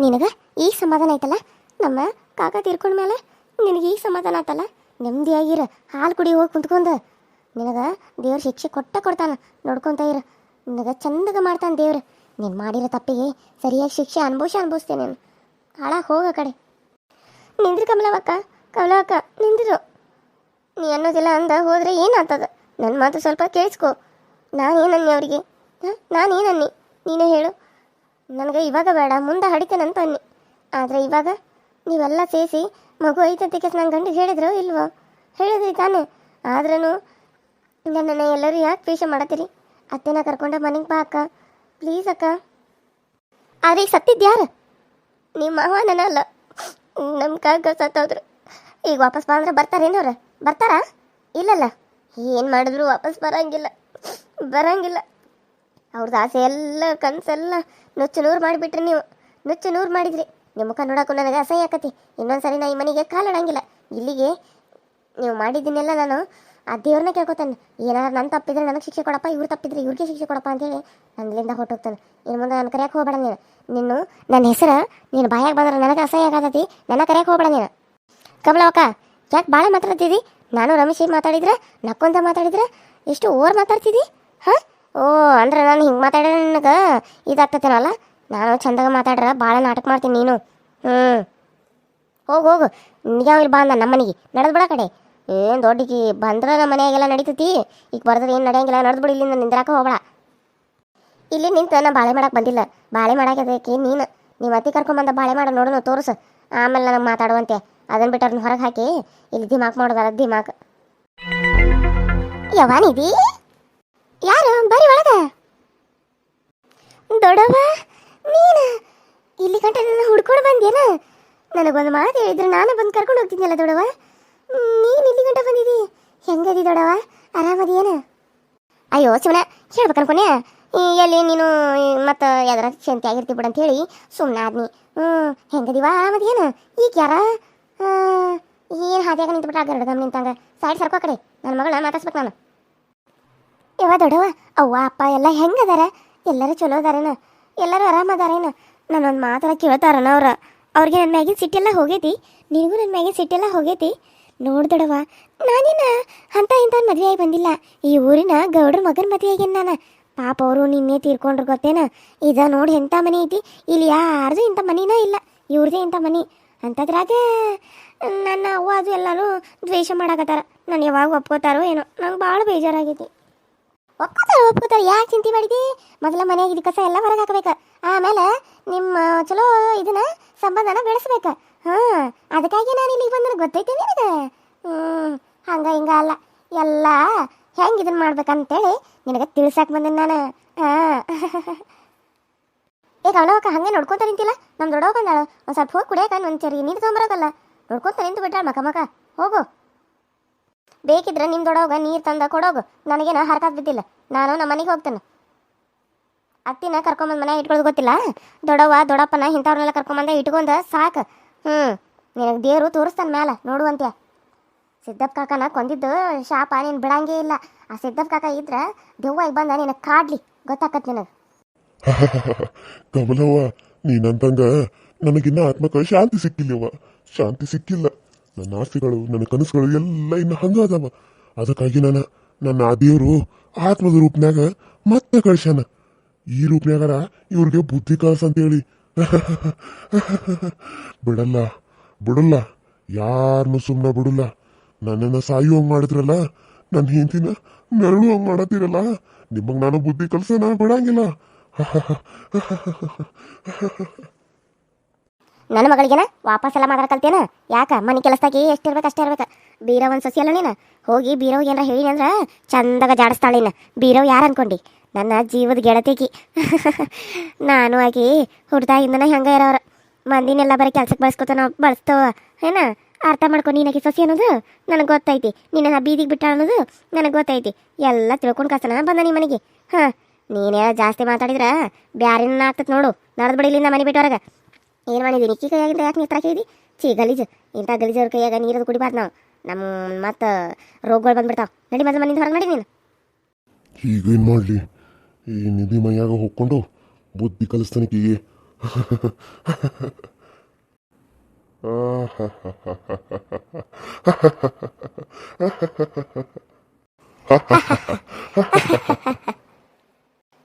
ನಿನಗೆ ಈಗ ಸಮಾಧಾನ ಆಯ್ತಲ್ಲ ನಮ್ಮ ಕಾಕ ತೀರ್ಕೊಂಡ ಮೇಲೆ ನಿನಗೆ ಈಗ ಸಮಾಧಾನ ಆಯ್ತಲ್ಲ ನೆಮ್ಮದಿಯಾಗಿರ, ಹಾಲು ಕುಡಿ ಹೋಗಿ ಕುಂತ್ಕೊಂಡು. ನಿನಗೆ ದೇವ್ರ ಶಿಕ್ಷೆ ಕೊಟ್ಟ ಕೊಡ್ತಾನೆ, ನೋಡ್ಕೊಂತ ಇರು. ನಿನಗೆ ಚಂದಗೆ ಮಾಡ್ತಾನೆ ದೇವ್ರು. ನೀನು ಮಾಡಿರೋ ತಪ್ಪಿಗೆ ಸರಿಯಾಗಿ ಶಿಕ್ಷೆ ಅನುಭವಿಸಿ ಅನುಭವಿಸ್ತೇನೆ ನಾನು. ಹಾಳಾಗಿ ಹೋಗ ಕಡೆ. ನಿಂದ್ರಿ ಕಮಲವಕ್ಕ ಕಮಲವಕ್ಕ ನಿಂದಿರು. ನೀ ಅನ್ನೋದಿಲ್ಲ ಅಂದ ಹೋದರೆ ಏನಾಗ್ತದ? ನನ್ನ ಮಾತು ಸ್ವಲ್ಪ ಕೇಳಿಸ್ಕೊ. ನಾನೇನನ್ನಿ ಅವರಿಗೆ? ಹಾಂ? ನಾನೇನನ್ನಿ ನೀನೇ ಹೇಳು. ನನಗೆ ಇವಾಗ ಬೇಡ, ಮುಂದೆ ಹಡಿತೇನಂತ ಅನ್ನಿ. ಆದರೆ ಇವಾಗ ನೀವೆಲ್ಲ ಸೇರಿಸಿ ಮಗು ಐತಂತೆ ನನ್ನ ಗಂಡಿಗೆ ಹೇಳಿದ್ರು ಇಲ್ವೋ? ಹೇಳಿದ್ರಿ ತಾನೇ. ಆದ್ರೂ ನನ್ನನ್ನು ಎಲ್ಲರೂ ಯಾಕೆ ದ್ವೇಷ ಮಾಡತ್ತೀರಿ? ಅತ್ತೆನ ಕರ್ಕೊಂಡ ಮನೆಗೆ ಬಾ ಅಕ್ಕ. ಪ್ಲೀಸ್ ಅಕ್ಕ. ಆದ್ರೆ ಈಗ ಸತ್ತಿದ್ಯಾರ ನಿಮ್ಮ ಮಾವ ಅಲ್ಲ. ನಮ್ಮ ಕಾಗ ಸತ್ತೋದ್ರು. ಈಗ ವಾಪಸ್ ಬಾ ಅಂದ್ರೆ ಬರ್ತಾರೇನವ್ರ ಬರ್ತಾರಾ? ಇಲ್ಲಲ್ಲ. ಏನು ಮಾಡಿದ್ರು ವಾಪಸ್ ಬರಂಗಿಲ್ಲ. ಬರಂಗಿಲ್ಲ. ಅವ್ರದ್ದು ಆಸೆ ಎಲ್ಲ, ಕನಸೆಲ್ಲ ನುಚ್ಚು ನೂರು ಮಾಡಿಬಿಟ್ರಿ ನೀವು. ನುಚ್ಚು ನೂರು ಮಾಡಿದ್ರಿ. ನಿಮ್ಮ ಮುಖ ನೋಡಕ್ಕೂ ನನಗೆ ಅಸಹ್ಯ ಆಕತಿ. ಇನ್ನೊಂದ್ಸರಿ ನಾ ಈ ಮನೆಗೆ ಕಾಲಿಡಂಗಿಲ್ಲ ಇಲ್ಲಿಗೆ ನೀವು ಮಾಡಿದ್ದನ್ನೆಲ್ಲ ನಾನು ಆ ದೇವ್ರನ್ನ ಕೇಳ್ಕೊತಾನೆ. ಏನಾದ್ರು ನನ್ನ ತಪ್ಪಿದ್ರೆ ನನಗೆ ಶಿಕ್ಷೆ ಕೊಡಪ್ಪ, ಇವ್ರು ತಪ್ಪಿದ್ರೆ ಇವ್ರಿಗೆ ಶಿಕ್ಷೆ ಕೊಡಪ್ಪ ಅಂತೇಳಿ ನನ್ನಿಂದ ಹೊಟ್ಟೋಗ್ತಾನೆ ಇನ್ನು ಮುಂದೆ ನಾನು ಕರೆಯಕ್ಕೆ ಹೋಗ್ಬೇಡ ನೀನು. ನಿನ್ನ ನನ್ನ ಹೆಸರು ನೀನು ಬಾಯಾಗ ಬಂದ್ರೆ ನನಗೆ ಅಸಹ್ಯ ಆಗತೈತಿ. ನನ್ನ ಕರೆಯಕ್ಕೆ ಹೋಗ್ಬೇಡ ನೀನು. ಕಮಲವಕ್ಕ ಯಾಕೆ ಭಾಳ ಮಾತಾಡ್ತಿದ್ದಿ ನಾನು ರಮೇಶ್ ಮಾತಾಡಿದ್ರೆ ನಕ್ಕೊಂತ ಮಾತಾಡಿದ್ರೆ, ಎಷ್ಟು ಓವರ್ ಮಾತಾಡ್ತಿದ್ದಿ ಹಾಂ? ಓ, ಅಂದ್ರೆ ನಾನು ಹಿಂಗೆ ಮಾತಾಡಿದ್ರೆ ನನಗೆ ಇದಾಗ್ತತೇನಲ್ಲ? ನಾನು ಚಂದಾಗ ಮಾತಾಡ್ರೆ ಭಾಳ ನಾಟಕ ಮಾಡ್ತೀನಿ ನೀನು. ಹ್ಞೂ ಹೋಗು ಹೋಗು. ನಿಜ ಇಲ್ಲಿ ಬಾ ಅಂದ ನಮ್ಮ ಮನೆಗೆ ನಡೆದು ಬಿಡ ಕಡೆ. ಏನು ದೊಡ್ಡಕಿ ಬಂದ್ರೆ ನಮ್ಮ ಮನೆಯಾಗೆಲ್ಲ ನಡೀತೈತಿ. ಈಗ ಬರ್ದ್ರೆ ಏನು ನಡೆಯಂಗಿಲ್ಲ. ನಡೆದು ಬಿಡಿ ಇಲ್ಲಿಂದ ನಿಂದ್ರಾಕ ಹೋಗಬೇಡ. ಇಲ್ಲಿ ನಿಂತು ನಾ ಬಾಳೆ ಮಾಡಕ್ಕೆ ಬಂದಿಲ್ಲ. ಬಾಳೆ ಮಾಡಕ್ಕೆ ನೀನು. ನೀವು ಅತ್ತಿ ಕರ್ಕೊಂಬಂದ ಬಾಳೆ ಮಾಡ ನೋಡೋಣ ತೋರಿಸು. ಆಮೇಲೆ ನನಗೆ ಮಾತಾಡುವಂತೆ. ಅದನ್ನು ಬಿಟ್ಟು ಅವ್ರನ್ನ ಹೊರಗೆ ಹಾಕಿ. ಇಲ್ಲಿ ದಿಮಾಕ್ ಮಾಡೋದಲ್ಲ ದಿಮಾಕ್. ಯವಾನಿದಿ ಯಾರು? ಬರಿ ಒಳಗ. ದೊಡವ ನೀನು? ಇಲ್ಲಿ ಗಂಟ ನನ್ನ ಹುಡ್ಕೊಂಡು ಬಂದೇನ ನನಗೊಂದು ಮಾತು ಹೇಳಿದ್ರೆ ನಾನು ಬಂದು ಕರ್ಕೊಂಡು ಹೋಗ್ತಿದ್ನಲ್ಲ ದೊಡವ ನೀನು ಇಲ್ಲಿ ಗಂಟ ಬಂದಿದಿ? ಹೆಂಗದಿ ದೊಡವ ಆರಾಮದೇನ ಅಯ್ಯೋ ಶಿವನ ಹೇಳ್ಬೇಕು ಅನ್ಕೊನೆ ಎಲ್ಲಿ ನೀನು ಮತ್ತು ಯಾವ್ದಾರ ಶಾಂತಿ ಆಗಿರ್ತಿ ಬಿಡು ಅಂತ ಹೇಳಿ ಸುಮ್ಮನೆ ಆದ್ನಿ. ಹ್ಞೂ ಹೆಂಗದಿವ? ಆರಾಮದೇನ ಈಗ ಯಾರ? ಏನು ಹಾದಿಯಾಗ ನಿಂತ್ಬಿಟ್ರೆ ಗರಡ ಗಮ್ ನಿಂತಂಗ? ಸೈಡ್ ಸರ್ಕೋ ಕಡೆ. ನನ್ನ ಮಗಳ ಮಾತಾಡ್ಸ್ಬೇಕು ನಾನು. ಯವ್ವ ದೊಡವ ಅವ್ವ, ಅಪ್ಪ ಎಲ್ಲ ಹೆಂಗದಾರ? ಎಲ್ಲರೂ ಚಲೋ ಅದಾರೇನ? ಎಲ್ಲರೂ ಆರಾಮದಾರೇನ ನಾನೊಂದು ಮಾತಾಡ ಕೇಳ್ತಾರನ ಅವ್ರ? ಅವ್ರಿಗೆ ನನ್ನ ಮ್ಯಾಗಿನ ಸಿಟ್ಟೆಲ್ಲ ಹೋಗೈತಿ. ನಿನಗೂ ನನ್ನ ಮ್ಯಾಗಿನ ಸಿಟ್ಟೆಲ್ಲ ಹೋಗೈತಿ. ನೋಡ್ದೊಡವ ನಾನೇನ ಅಂತ ಇಂಥ ಮದುವೆ ಆಗಿ ಬಂದಿಲ್ಲ. ಈ ಊರಿನ ಗೌಡ್ರ ಮಗನ ಮದುವೆ ಆಗೇನು ನಾನು. ಪಾಪ ಅವರು ನಿನ್ನೆ ತೀರ್ಕೊಂಡ್ರು ಗೊತ್ತೇನ? ಇದ ನೋಡಿ ಎಂಥ ಮನೆ ಐತಿ. ಇಲ್ಲಿ ಯಾರ್ದು ಇಂಥ ಮನೆನೇ ಇಲ್ಲ. ಇವ್ರದೇ ಇಂಥ ಮನೆ. ಅಂಥದ್ರಾಗ ನನ್ನ ಅವ್ವ ಅದು ಎಲ್ಲರೂ ದ್ವೇಷ ಮಾಡಾಕತ್ತಾರ. ನಾನು ಯಾವಾಗ ಒಪ್ಕೋತಾರೋ ಏನೋ. ನಂಗೆ ಭಾಳ ಬೇಜಾರಾಗೈತಿ. ಒಪ್ಕೋತಾರೆ ಒಪ್ಕೋತಾರೆ ಯಾಕೆ ಚಿಂತೆ ಮಾಡಿದಿ? ಮೊದಲ ಮನೆಯಾಗ ಇದು ಕಸ ಎಲ್ಲ ಹೊರಗೆ ಹಾಕಬೇಕು ಆಮೇಲೆ ನಿಮ್ಮ, ಚಲೋ ಇದನ್ನ ಸಂಬಂಧನ ಬೆಳೆಸ್ಬೇಕು. ಹಾಂ, ಅದಕ್ಕಾಗಿ ನಾನು ಇಲ್ಲಿಗೆ ಬಂದ್ರೆ ಗೊತ್ತೈತೆ ನಿನಗೆ? ಹ್ಞೂ ಹಂಗ ಹಿಂಗ ಅಲ್ಲ. ಎಲ್ಲ ಹೆಂಗೆ ಇದನ್ನ ಮಾಡ್ಬೇಕಂತೇಳಿ ನಿನಗೆ ತಿಳ್ಸಕ್ಕೆ ಬಂದೆ ನಾನು. ಹಾಂ. ಈಗ ಅವಳವಕ್ಕ ಹಂಗೆ ನೋಡ್ಕೊತ ನಿಂತಿಲ್ಲ? ನಮ್ಮ ದೊಡ್ಡವ ಬಂದಾಳು. ಒಂದು ಸ್ವಲ್ಪ ಹೋಗಿ ಕುಡಿಯಕ, ಒಂದು ಚರಿ ನೀರು ತೊಗೊಂಬರೋದಲ್ಲ ನೋಡ್ಕೊಂತ ನಿಂತು ಬಿಟ್ಟಾಳ ಮಕ ಮಕ. ಹೋಗು. ಬೇಕಿದ್ರೆ ನಿಮ್ಮ ದೊಡೋಗ ನೀರು ತಂದ ಕೊಡೋಗು ನನಗೇನು ಹರಕಾತ್ ಬಿದ್ದಿಲ್ಲ. ನಾನು ನಮ್ಮ ಮನೆಗೆ ಹೋಗ್ತೇನೆ. ಅತ್ತಿನ ಕರ್ಕೊಂಬಂದು ಮನೆ ಇಟ್ಕೊಳ್ಳೋದು ಗೊತ್ತಿಲ್ಲ? ದೊಡವ ದೊಡಪ್ಪನ ಇಂಥವ್ರನ್ನೆಲ್ಲ ಕರ್ಕೊಂಬಂದ ಇಟ್ಕೊಂಡ ಸಾಕು. ಹ್ಞೂ ನಿನಗೆ ದೇವರು ತೋರಿಸ್ತಾನೆ ಮೇಲೆ ನೋಡುವಂತ್ಯ. ಸಿದ್ದಪ್ಪ ಕಾಕನ ಕೊಂದಿದ್ದು ಶಾಪ, ನೀನು ಬಿಡಂಗೇ ಇಲ್ಲ. ಆ ಸಿದ್ದಪ್ಪ ಕಾಕ ಇದ್ರೆ ದೆವ್ವಾಗಿ ಬಂದ ನಿನಗೆ ಕಾಡ್ಲಿ. ಗೊತ್ತಾಕತ್ ನಿನಗೆ. ಕಮಲವ್ವ, ನೀನಂತಂಗ ನನಗಿನ್ನ ಆತ್ಮಕ ಶಾಂತಿ ಸಿಕ್ಕಿಲ್ಲವ ಶಾಂತಿ ಸಿಕ್ಕಿಲ್ಲ. ನನ್ನ ಆಸ್ತಿಗಳು ನನ್ನ ಕನಸುಗಳು ಎಲ್ಲ ಇನ್ನು ಹಂಗಾದವ. ಅದಕ್ಕಾಗಿ ನಾನು ನನ್ನ ಆ ದೇವರು ಆತ್ಮದ ರೂಪನಾಗ ಮತ್ತೆ ಕಳ್ಸ್ಯಾನ. ಈ ರೂಪನಾಗರ ಇವ್ರಿಗೆ ಬುದ್ಧಿ ಕಳ್ಸ ಅಂತೇಳಿ. ಬಿಡಲ್ಲ ಬಿಡಲ್ಲ. ಯಾರನ್ನು ಸುಮ್ಮನೆ ಬಿಡಲ್ಲ. ನನ್ನನ್ನು ಸಾಯುವಂಗ್ ಮಾಡಿದ್ರಲ್ಲ ನನ್ನ ಹೆಂಡತಿನ ನರಳುವಂಗ್ ಮಾಡತ್ತೀರಲ್ಲ ನಿಮಗೆ ನಾನು ಬುದ್ಧಿ ಕಲ್ಸ ನಾನು ಬಿಡಂಗಿಲ್ಲ. ನನ್ನ ಮಗಳಿಗೆನ ವಾಪಸ್ ಎಲ್ಲ ಮಾತಾಡ ಕಲ್ತೇನ? ಯಾಕ? ಮನೆ ಕೆಲಸದಾಗಿ ಎಷ್ಟಿರ್ಬೇಕು ಅಷ್ಟೇ ಇರ್ಬೇಕು. ಬೀರವ್ ಒಂದು ಸೊಸಿ ನೀನು? ಹೋಗಿ ಬೀರವ್ ಏನಾರ ಹೇಳಿ ಅಂದ್ರೆ ಚಂದಾಗ ಜಾಡಿಸ್ತಾಳಿನ ಬೀರವ್ ಯಾರು ಅನ್ಕೊಂಡು? ನನ್ನ ಜೀವದ ಗೆಳತಿಕಿ. ನಾನು ಆಗಿ ಹುಡ್ದಾಗಿಂದನ ಹೆಂಗೆ ಇರೋರು? ಮಂದಿನೆಲ್ಲ ಬರೀ ಕೆಲ್ಸಕ್ಕೆ ಬಳಸ್ಕೊತ ನಾವು ಬಳಸ್ತವ. ಏನ? ಅರ್ಥ ಮಾಡ್ಕೊ ನೀನಾಗಿ ಸೊಸಿ ಅನ್ನೋದು? ನನಗೆ ಗೊತ್ತೈತಿ. ನಿನ್ನ ಬೀದಿಗೆ ಬಿಟ್ಟ ಅನ್ನೋದು? ನನಗೆ ಗೊತ್ತೈತಿ. ಎಲ್ಲ ತಿಳ್ಕೊಂಡು ಕಸನ ಬಂದ ನಿಮ್ಮ ಮನೆಗೆ. ಹಾಂ. ನೀನೇ ಜಾಸ್ತಿ ಮಾತಾಡಿದ್ರೆ? ಬ್ಯಾರಿನ ಆಗ್ತದೆ ನೋಡು. ನಡೆದು ಬಿಡಿಲಿಂದ ಮನೆ ಬಿಟ್ಟವ್ರಾಗ ಏನು ಮಾಡಿದ್ದೀನಿ ನಿಕ್ಕಿ ಕೈಯಾಗಿಂದ ಯಾಕೆ ನೀರು ತರಾಕಿದಿ ಚೀ ಗಲೀಜು. ಇಂಥ ಗಲೀಜವ್ರ ಕೈಯಾಗ ನೀರದು ಕುಡಿಬಾರ್ದು ನಾವು. ನಮ್ಮ ಮತ್ತು ರೋಗಗಳು ಬಂದ್ಬಿಡ್ತಾವ. ನಡಿ ಮೊದಲು ಮನೆಯಿಂದ ಹೊರಗೆ ನಡಿ ನೀನು. ಈಗೇನು ಮಾಡಲಿ? ಈ ನಿಧಿ ಮೈಯಾಗ ಹೋಗ್ಕೊಂಡು ಬುದ್ಧಿ ಕಲಿಸ್ತಾನಿಗೆ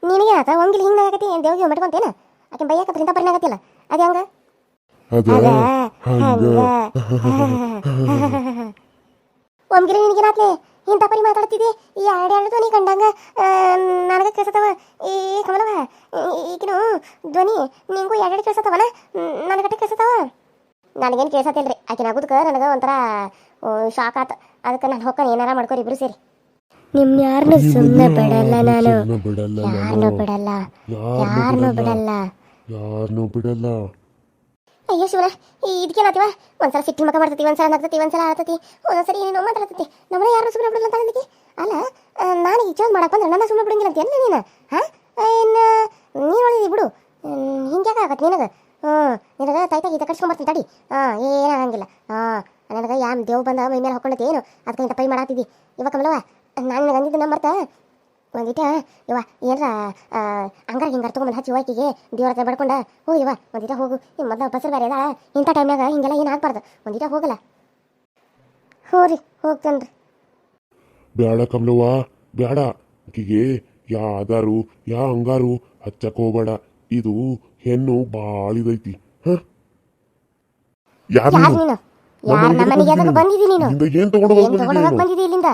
ನಿನಗೆ ಆತ ಒಂಗಿಲ್ ಹಿಂಗೆ ಆಗತಿ ಏನು ದೇವ್ಗೆ ಮಟ್ಕೊಂತೇನ ಆಕೆ ಬೈಯಾಕತ್ರಿಂದ ಪರಿಣಾಗತ್ತಿಲ್ಲ ಅದು ಹೆಂಗ. ಅದ. ಹಂಗ ಒಮ್ಗಿರಿ ನಿನಗೇನಾತ್ಲೆ ಇಂಥ ಪರಿ ಮಾತಾಡ್ತಿದ್ದಿ? ಈ ಎರಡು ಧ್ವನಿ ಕಂಡಂಗ ನನಗೆ ಕೇಳ್ಸತ್ತವ ಈ ಕಮಲವ ಈಗಿನ ಧ್ವನಿ ನಿಂಗೂ ಎರಡು ಕೇಳ್ಸತ್ತವನ ನನಗಟ್ಟೆ ಕೇಳ್ಸತ್ತವ ನನಗೇನು ಕೇಳ್ಸತ್ತಿಲ್ರಿ ಆಕಿನ ಆಗುದಕ್ಕೆ ನನಗೆ ಒಂಥರ ಶಾಕ್ ಆತ. ಅದಕ್ಕೆ ನಾನು ಹೋಗ್ಕೊಂಡು ಏನಾರ ಮಾಡ್ಕೋರಿ ಇಬ್ರು ಸೇರಿ. ನಿಮ್ನ ಯಾರನ್ನೂ ಸುಮ್ಮನೆ ಬಿಡಲ್ಲ ನಾನು. ಯಾರನ್ನೂ ನಾನು. ಬಿಡಲ್ಲ. ಯಾರ್ನೂ ಯಾರನ್ನೂ ಬಿಡಲ್ಲ. ಯಾರನ್ನೂ ಬಿಡಲ್ಲ. ಅಯ್ಯೋ ಶಿವನ ಇದಕ್ಕೇನಾತಿವ ಒಂದ್ಸಲ ಸಿಟ್ಟಿ ಮಕ ಮಾಡ್ತತಿ, ಒಂದ್ಸಲ ನಗ್ತತಿ, ಒಂದ್ಸಲ ಆಡ್ತತಿ ಒಂದೊಂದ್ಸರಿ ಏನೇನೋ ಮಾತಾಡ್ತತಿ. ನಮ್ಮನೆ ಯಾರು ಸುಮ್ಮನೆ ಬಿಡಲ್ಲ ಅಂತ ಅಂದಿದ್ದಿ ಅಲ್ಲ ನಾನು ಈ ಚೋದ್ ಮಾಡಕ್ ಬಂದ್ರೆ ನನ್ನ ಸುಮ್ಮನೆ ಬಿಡಂಗಿಲ್ಲ ಅಂತ ಎಲ್ಲ ನೀನು? ಹಾ? ಇನ್ನು ನೀನು ಹೇಳಿದಿ ಬಿಡು. ಹಿಂಗ್ಯಾಕ ಆಗತ್ತೆ ನಿನಗೆ? ಹ್ಞೂ ನಿನಗೆ ತಾಯ್ತಾಗ ಈತ ಕಟ್ಸ್ಕೊಂಬರ್ತೀನಿ ತಡಿ. ಹಾಂ, ಏನಾಗಂಗಿಲ್ಲ. ಹಾಂ, ನನಗೆ ಯಾಮ್ ದೇವ್ ಬಂದ ಮೈ ಮೇಲೆ ಹಾಕೊಂಡೈತಿ ಏನು? ಅದಕ್ಕಿಂತ ಪೈ ಮಾಡಾತಿದ್ದಿ. ಇವಾಗ ಕಮಲವ ನಾನು ಅಂದಿದ್ದು ನಂಬರ್ತ ಒಂದಿಟ ಇವ ಏನ್ರ ಹಂಗಾರ ಹಿಂಗಾರ ತೊಗೊಂಬಂದು ಹಚ್ಚಿ ಹೋಯ್ಕಿಗೆ ದೇವ್ರ ಹತ್ರ ಬಡ್ಕೊಂಡ ಹೋ ಇವ ಒಂದಿಟ ಹೋಗು ನಿಮ್ಮ ಮೊದಲು ಬಸರು ಬೇರೆ ಅದ ಇಂಥ ಟೈಮ್ನಾಗ ಹಿಂಗೆಲ್ಲ ಏನು ಆಗ್ಬಾರ್ದು ಒಂದಿಟ ಹೋಗಲ್ಲ. ಹ್ಞೂ ರೀ ಹೋಗ್ತೇನೆ ಬೇಡ ಕಮಲವ್ವ ಬ್ಯಾಡ ಆಕಿಗೆ ಯಾ ಆಧಾರು ಯಾ ಅಂಗಾರು ಹಚ್ಚಕ್ ಹೋಗ್ಬೇಡ ಇದು ಹೆಣ್ಣು ಬಾಳಿದೈತಿ ಹ? ಯಾರು ನೀನು? ಯಾರು ಬಂದಿದ್ದೀನಿ ನೀನು? ಏನ್ ತಗೊಂಡು ಏನು ತಗೊಂಡು ಹೋಗಕ್ಕೆ ಬಂದಿದ್ದಿ ಇಲ್ಲಿಂದ?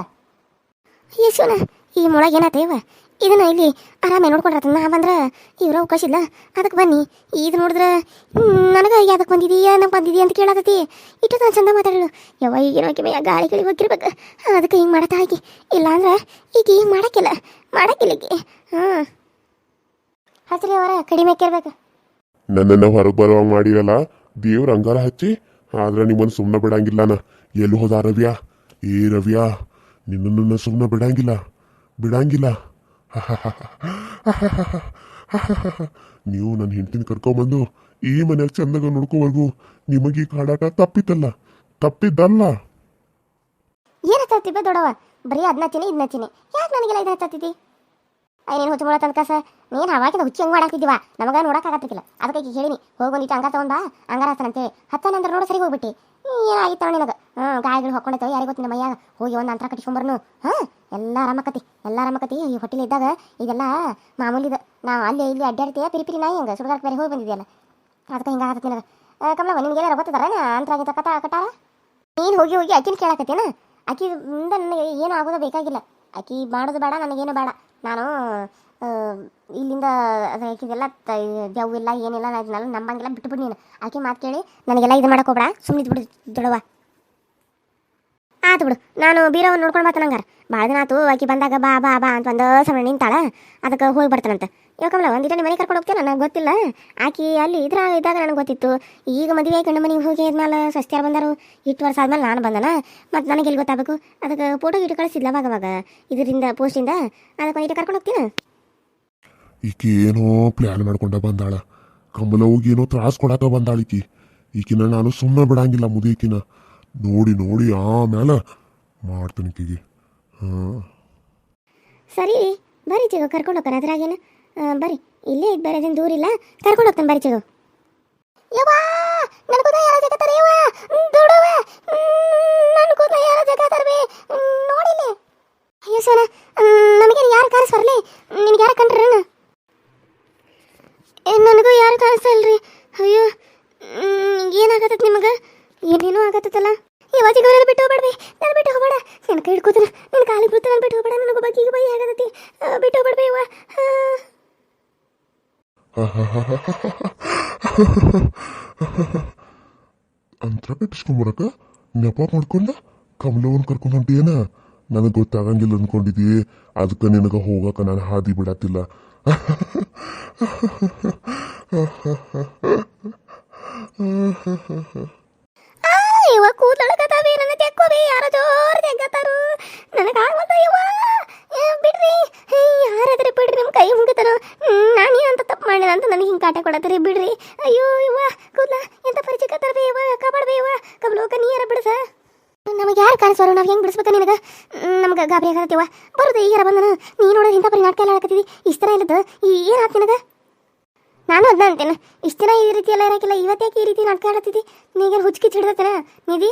ಯೇಸುನ ಈ ಮೊಳಗೆ ಏನಾತೇವ ಇದನ್ನ ಇಲ್ಲಿ ಆರಾಮೆ ನೋಡ್ಕೊಂಡ್ರತ. ನಾ ಬಂದ್ರೆ ಇವ್ರ ಅವಕಾಶ ಇಲ್ಲ. ಅದಕ್ಕೆ ಬನ್ನಿ. ಇದು ನೋಡಿದ್ರೆ ನನಗೆ ಯಾವ್ದಕ್ಕೆ ಬಂದಿದೀಯಾ, ನಂಗೆ ಬಂದಿದೀಯ ಅಂತ ಕೇಳತತಿ. ಇಟ್ಟು ನಾನು ಚಂದ ಮಾತಾಡಲು ಯಾವ ಈಗೇನೋ ಆಕೆ ಮೈಯಾಗ ಗಾಳಿ ಕೇಳಿ ಹೋಗಿರ್ಬೇಕು. ಅದಕ್ಕೆ ಹಿಂಗೆ ಮಾಡತ್ತ ಇಲ್ಲ ಅಂದ್ರೆ ಈಗ ಹಿಂಗೆ ಮಾಡಕ್ಕಿಲ್ಲ. ಮಾಡೋಕ್ಕಿಲ್ಲ ಈಕಿ. ಹಾಂ. ಅವರ, ಕಡಿಮೆ ಕೇರ್ಬೇಕು ನನ್ನನ್ನ ಹೊರಗೆ ಬರುವಾಗ ಮಾಡಿರಲ್ಲ, ದೇವ್ರ ಅಂಗಾರ ಹಚ್ಚಿ, ಆದ್ರೆ ನಿಮ್ಮನ್ನು ಸುಮ್ಮನೆ ಬಿಡಂಗಿಲ್ಲನ ಎಲ್ಲಿ ಹೋದ ರವ್ಯಾ? ಏ ರವ್ಯಾ? ನಿನ್ನನ್ನು ಸುಮ್ಮನೆ ಬಿಡಂಗಿಲ್ಲ ಬಿಡಂಗಿಲ್ಲ. ನೀವು ನನ್ನ ಹೆಂಡತಿನ ಕರ್ಕೊಂಬಂದು ಈ ಮನೆಯಲ್ಲಿ ಚಂದಾಗ ನೋಡ್ಕೋವರೆಗೂ ನಿಮಗೆ ಕಾಡಾಟ ತಪ್ಪಿತಲ್ಲ, ತಪ್ಪಿದ್ದಲ್ಲ. ಏನು ಹತ್ತತ್ತಿ ಬೇ ದೊಡವ ಬರೀ ಅದನ್ನ ತಿನ್ನಿ ಇದನ್ನ ತಿನ್ನಿ ಯಾಕೆ ನನಗೆಲ್ಲ ಇದು ಹತ್ತತ್ತಿದ್ದಿ ಐ ನೀನು ಹುಚ್ಚು ತನಕ ಸ ನೀನು ಅವಾಗಿಂದ ಹುಚ್ಚಿ ಹಂಗೆ ಮಾಡಾಕ್ತಿದ್ದೀವ? ನಮಗ ನೋಡಕ್ಕಾಗತ್ತಿಲ್ಲ. ಅದಕ್ಕೆ ಹೇಳಿನಿ, ಹೋಗಿ ಒಂದಿಟ್ಟು ಹಂಗಾರ ತಗೊಂಡ್ ಬಾ ಹಂಗಾರ ಹತ್ತನಂತೆ ಹತ್ತನಂದ್ರೆ ನೋಡು ಸರಿ ಹೋಗ್ಬಿಟ್ಟು. ಏನಾಗಿತ್ತು ನಿನಗೆ? ಹ್ಞೂ ಗಾಯಗಳು ಹೊಕ್ಕೊಂಡೈತೆ ಯಾರಿಗೆ ಗೊತ್ತಿನ ಮೈಯಾಗ? ಹೋಗಿ ಒಂದು ಅಂತರ ಕಟ್ಟಿಸ್ಕೊಂಬರ್ನು ಹಾಂ, ಎಲ್ಲ ರಮಕತಿ ಎಲ್ಲ ರಮಕತಿ ಈ ಹೋಟೆಲ್ ಇದ್ದಾಗ ಇದೆಲ್ಲ ಮಾಮೂಲಿದ ನಾವು ಅಲ್ಲಿ ಇಲ್ಲಿ ಅಡ್ಡಾಡ್ತೀಯ ಪಿರಿ ಪಿರಿ ನಾಯಿ ಹಂಗೆ? ಸುಡುಗಾರಕ್ಕೆ ಬೇರೆ ಹೋಗಿ ಬಂದಿದೆಯಲ್ಲ. ಅದಕ್ಕೆ ಹಿಂಗಾಗತ್ತೆ ನಿನಗೆ. ಕಮಲವ ನಿನಗೆ ಏನಾರ ಗೊತ್ತದಾರ? ಅಂತರಾಗಿದ್ದ ಕಟ ಕಟಾರ ನೀನು ಹೋಗಿ ಹೋಗಿ ಅಕ್ಕಿನ ಕೇಳಾಕತ್ತೇನ? ಅಕ್ಕಿಯಿಂದ ನನಗೆ ಏನು ಆಗೋದು ಬೇಕಾಗಿಲ್ಲ. ಅಕ್ಕಿ ಮಾಡೋದು ಬೇಡ, ನನಗೇನು ಬೇಡ. ನಾನು ಇಲ್ಲಿಂದ ಅದು ಆಕಿದೆಲ್ಲ ಇಲ್ಲ ಏನಿಲ್ಲ ನಾನು ನಂಬಂಗಿಲ್ಲ, ಬಿಟ್ಬಿಡು ನೀನು. ಆಕೆ ಮಾತು ಕೇಳಿ, ನನಗೆಲ್ಲ ಇದು ಮಾಡಕ್ಕೆ ಹೋಗ್ಬೇಡ. ಸುಮ್ಮನೆ ಬಿಡು ದೊಡವ ಆತು ಬಿಡು. ನಾನು ಬೀರವನ್ನು ನೋಡ್ಕೊಂಡು ಬರ್ತಾನೆ ಹಂಗಾರ ಭಾಳ ದಿನ ಆತು, ಆಕೆ ಬಂದಾಗ ಬಾ ಬಾ ಬಾ ಅಂತ ಒಂದು ಸಮಯ ನಿಂತಾಳ. ಅದಕ್ಕೆ ಹೋಗಿ ಬರ್ತಾನಂತ. ಯಾಕಂಬಲ್ಲ ಒಂದಿಟ ನಿಮ್ಮ ಮನೆ ಕರ್ಕೊಂಡು ಹೋಗ್ತೇನೆ ನನಗೆ ಗೊತ್ತಿಲ್ಲ. ಆಕೆ ಅಲ್ಲಿ ಇದ್ರ, ಇದ್ದಾಗ ನನಗೆ ಗೊತ್ತಿತ್ತು. ಈಗ ಮದುವೆ ಕಂಡು ಮನೆಗೆ ಹೋಗಿ ಆದ್ಮೇಲೆ ಸಸ್ತ್ಯಾರು ಬಂದರು. ಇಟ್ಟು ವರ್ಷ ಆದ್ಮೇಲೆ ನಾನು ಬಂದನ. ಮತ್ತು ನನಗೆ ಎಲ್ಲಿ ಗೊತ್ತಾಗಬೇಕು? ಅದಕ್ಕೆ ಫೋಟೋ ಇಟ್ಟು ಕಳಿಸಿದ್ಲ ಅವಾಗ ಇದರಿಂದ ಪೋಸ್ಟಿಂದ ಅದಕ್ಕೆ ಒಂದಿಟ ಕರ್ಕೊಂಡು ಹೋಗ್ತೀನಿ? ಈಕಿ ಏನೋ ಪ್ಲ್ಯಾನ್ ಮಾಡ್ಕೊಂಡ ಬಂದಾಳ. ಕಮಲವ್ಗೆ ಏನೋ ತ್ರಾಸ್ ಕೊಡಾಕ ಬಂದಾಳ ಈಕಿ ಈಕಿನ ನಾನು ಸುಮ್ಮನೆ ಬಿಡಂಗಿಲ್ಲ ಮುದುಕಿನ. ನೋಡಿ ನೋಡಿ ಆಮೇಲೆ ಮಾಡ್ತೀನಿ ಈಕಿಗೆ. ಹಾಂ. ಸರಿ, ಬರ್ರಿ ಚಿಗೋ, ಕರ್ಕೊಂಡು ಹೋಗ್ತಾನೆ. ಅದ್ರಾಗೇನು ಬರಿ ಇಲ್ಲೇ ಇದ್ದು ಬೇರೆದೇನು ದೂರ ಇಲ್ಲ ಕರ್ಕೊಂಡು ಹೋಗ್ತಾನೆ ಬರಿ ಚಿಗೋ. ಯಾರ ಯಾರ ಅಯ್ಯೋ ಸೋನ ನಮಗೆ ಯಾರು ಕಾಣಿಸ್ಬರ್ಲಿ ನಿನ್ಗೆ ಯಾರು ಕಂಡ್ರಣ ನನಗೂ ಯಾರು ಕಾಣಿಸ್ತಲ್ರಿ ಅಯ್ಯೋ ಏನಾಗತ್ತ ನಿಮಗೆ? ಏನೇನೋ ಆಗತ್ತಲ್ಲ ಯಾವಾಗ ಚಿಗವರೆಲ್ಲ ಬಿಟ್ಟು ಹೋಗ್ಬೇಡ್ರಿ ನಾನು ಬಿಟ್ಟು ಹೋಗ್ಬೇಡ. ನನ್ನ ಕೈ ಹಿಡ್ಕೋತೀನಿ ನನ್ನ ಕಾಲಿಗೆ ಬಿಡ್ತಾನೆ ನಾನು ಬಿಟ್ಟು ಹೋಗ್ಬೇಡ. ನನಗೆ ಈಗ ಬೈ ಆಗತೈತಿ ಆ, ಬಿಟ್ಟು ಹೋಗ್ಬೇಡ್ರಿ ಇವ ಅಂತರ ಕಟ್ಟಿಸ್ಕೊಂಬರಕ ನೆಪ ಮಾಡ್ಕೊಂಡ ಕಮಲವನ್ ಕರ್ಕೊಂಡು ಹೊಂಟಿಯೇನ? ನನಗೆ ಗೊತ್ತಾಗಂಗಿಲ್ಲ ಅನ್ಕೊಂಡಿದ್ದೀ ಅದಕ್ಕೆ ನಿನಗೆ ಹೋಗಕ ನಾನು ಹಾದಿ ಬಿಡತ್ತಿಲ್ಲ. ಇವ ಕೂದಲಕತ್ತಾವೆ ನನ್ನ ತೆಕ್ಕೋಬಿ ಯಾರ ಜೋರ್ ತೆಗ್ಗತ್ತಾರು ನನಗೆ ಆಗಲ್ಲ ಇವ. ಬಿಡ್ರಿ. ಯಾರಾದ್ರೆ ಬಿಡ್ರಿ ನಿಮ್ಮ ಕೈ ಮುಗಿತಾರ ನಾನು ಅಂತ ತಪ್ಪು ಮಾಡಿಲ್ಲ ಅಂತ ನನಗೆ ಹಿಂಗೆ ಕಾಟ ಕೊಡತ್ತಾರೆ, ಬಿಡ್ರಿ. ಅಯ್ಯೋ, ಇವ, ಕೂದಲ, ಎಂತ ಪರಿಚಯ ಬಿ ಇವ ಕಾಪಾಡ್ಬೇ ಇವ ಕಬ್ಲೋಕ ನೀರ ಬಿಡಸ ನಮಗೆ ಯಾರು ಕಾಣಿಸೋರು ನಾವು ಹೆಂಗೆ ಬಿಡಿಸ್ಬೇಕು ನಿನಗೆ? ನಮ್ಗೆ ಗಾಬರಿ ಆಗತ್ತೀವ ಬರುದು ಈಗ ಬಂದನು? ನೀ ನೋಡೋದು ಇಂಥ ಪರಿ ನಾಟಕ ಎಲ್ಲ ಹಾಕತ್ತಿದಿ ಇಷ್ಟ ಇಲ್ಲದ ಈ ಏನಾಯ್ತು ನಿನಗೆ? ನಾನು ಅದನ್ನ ಅಂತೇನೆ. ಇಷ್ಟು ದಿನ ಈ ರೀತಿ ಎಲ್ಲ ಇರಕ್ಕಿಲ್ಲ ಇವತ್ತೇಕೆ ಈ ರೀತಿ ನಾಟಕ ಆಡತ್ತಿದ್ದಿ ನೀಗೇನು ಹುಚ್ಚು ಹಿಡ್ದತೇನೆ? ನಿಧಿ?